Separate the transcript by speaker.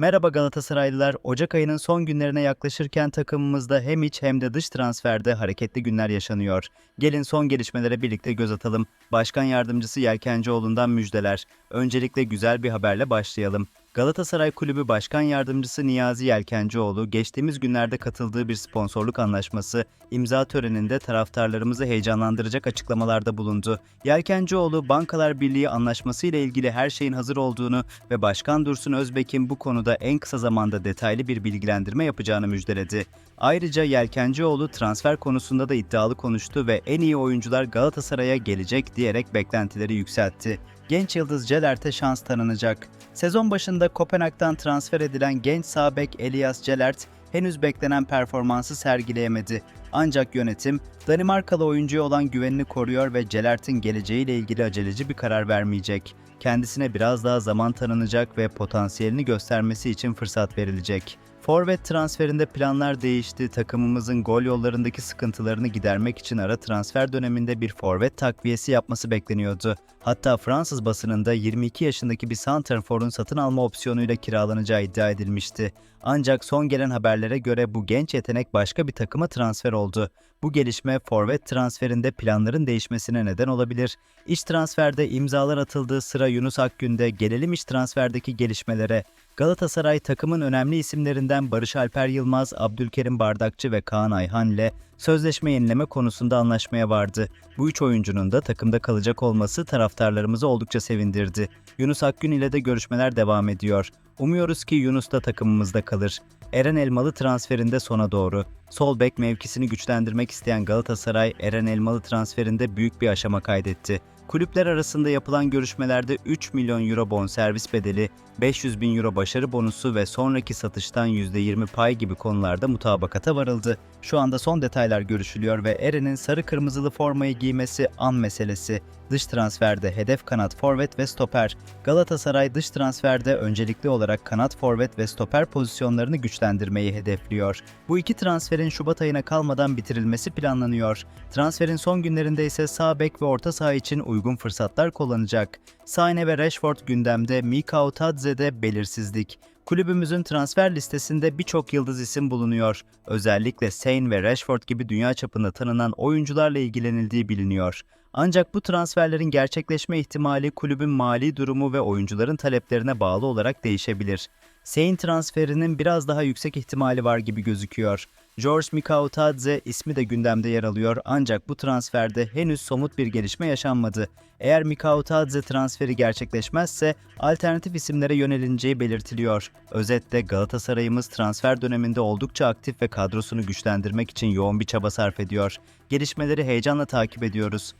Speaker 1: Merhaba Galatasaraylılar. Ocak ayının son günlerine yaklaşırken takımımızda hem iç hem de dış transferde hareketli günler yaşanıyor. Gelin son gelişmelere birlikte göz atalım. Başkan yardımcısı Yelkencioğlu'ndan müjdeler. Öncelikle güzel bir haberle başlayalım. Galatasaray Kulübü Başkan Yardımcısı Niyazi Yelkencioğlu geçtiğimiz günlerde katıldığı bir sponsorluk anlaşması imza töreninde taraftarlarımızı heyecanlandıracak açıklamalarda bulundu. Yelkencioğlu Bankalar Birliği anlaşması ile ilgili her şeyin hazır olduğunu ve Başkan Dursun Özbek'in bu konuda en kısa zamanda detaylı bir bilgilendirme yapacağını müjdeledi. Ayrıca Yelkencioğlu transfer konusunda da iddialı konuştu ve en iyi oyuncular Galatasaray'a gelecek diyerek beklentileri yükseltti. Genç yıldız Celert'e şans tanınacak. Sezon başında Kopenhag'dan transfer edilen genç sağ bek Elias Celert henüz beklenen performansı sergileyemedi. Ancak yönetim Danimarkalı oyuncuya olan güvenini koruyor ve Celert'in geleceğiyle ilgili aceleci bir karar vermeyecek. Kendisine biraz daha zaman tanınacak ve potansiyelini göstermesi için fırsat verilecek. Forvet transferinde planlar değişti. Takımımızın gol yollarındaki sıkıntılarını gidermek için ara transfer döneminde bir forvet takviyesi yapması bekleniyordu. Hatta Fransız basınında 22 yaşındaki bir santraforun satın alma opsiyonuyla kiralanacağı iddia edilmişti. Ancak son gelen haberlere göre bu genç yetenek başka bir takıma transfer oldu. Bu gelişme forvet transferinde planların değişmesine neden olabilir. İç transferde imzalar atıldığı sıra Yunus Akgün'de gelelim iç transferdeki gelişmelere. Galatasaray takımın önemli isimlerinden Barış Alper Yılmaz, Abdülkerim Bardakçı ve Kaan Ayhan ile sözleşme yenileme konusunda anlaşmaya vardı. Bu üç oyuncunun da takımda kalacak olması taraftarlarımızı oldukça sevindirdi. Yunus Akgün ile de görüşmeler devam ediyor. Umuyoruz ki Yunus da takımımızda kalır. Eren Elmalı transferinde sona doğru. Sol bek mevkisini güçlendirmek isteyen Galatasaray, Eren Elmalı transferinde büyük bir aşama kaydetti. Kulüpler arasında yapılan görüşmelerde 3 milyon euro bonservis bedeli, 500 bin euro başarı bonusu ve sonraki satıştan %20 pay gibi konularda mutabakata varıldı. Şu anda son detaylar görüşülüyor ve Eren'in sarı kırmızılı formayı giymesi an meselesi. Dış transferde hedef kanat forvet ve stoper. Galatasaray dış transferde öncelikli olarak kanat forvet ve stoper pozisyonlarını güçlendirmeyi hedefliyor. Bu iki transferin Şubat ayına kalmadan bitirilmesi planlanıyor. Transferin son günlerinde ise sağ bek ve orta saha için uygun fırsatlar kullanacak. Sane ve Rashford gündemde, Mikao Tadze'de belirsizlik. Kulübümüzün transfer listesinde birçok yıldız isim bulunuyor. Özellikle Sane ve Rashford gibi dünya çapında tanınan oyuncularla ilgilenildiği biliniyor. Ancak bu transferlerin gerçekleşme ihtimali kulübün mali durumu ve oyuncuların taleplerine bağlı olarak değişebilir. Sane transferinin biraz daha yüksek ihtimali var gibi gözüküyor. George Mikautadze ismi de gündemde yer alıyor ancak bu transferde henüz somut bir gelişme yaşanmadı. Eğer Mikautadze transferi gerçekleşmezse alternatif isimlere yönelineceği belirtiliyor. Özetle Galatasaray'ımız transfer döneminde oldukça aktif ve kadrosunu güçlendirmek için yoğun bir çaba sarf ediyor. Gelişmeleri heyecanla takip ediyoruz.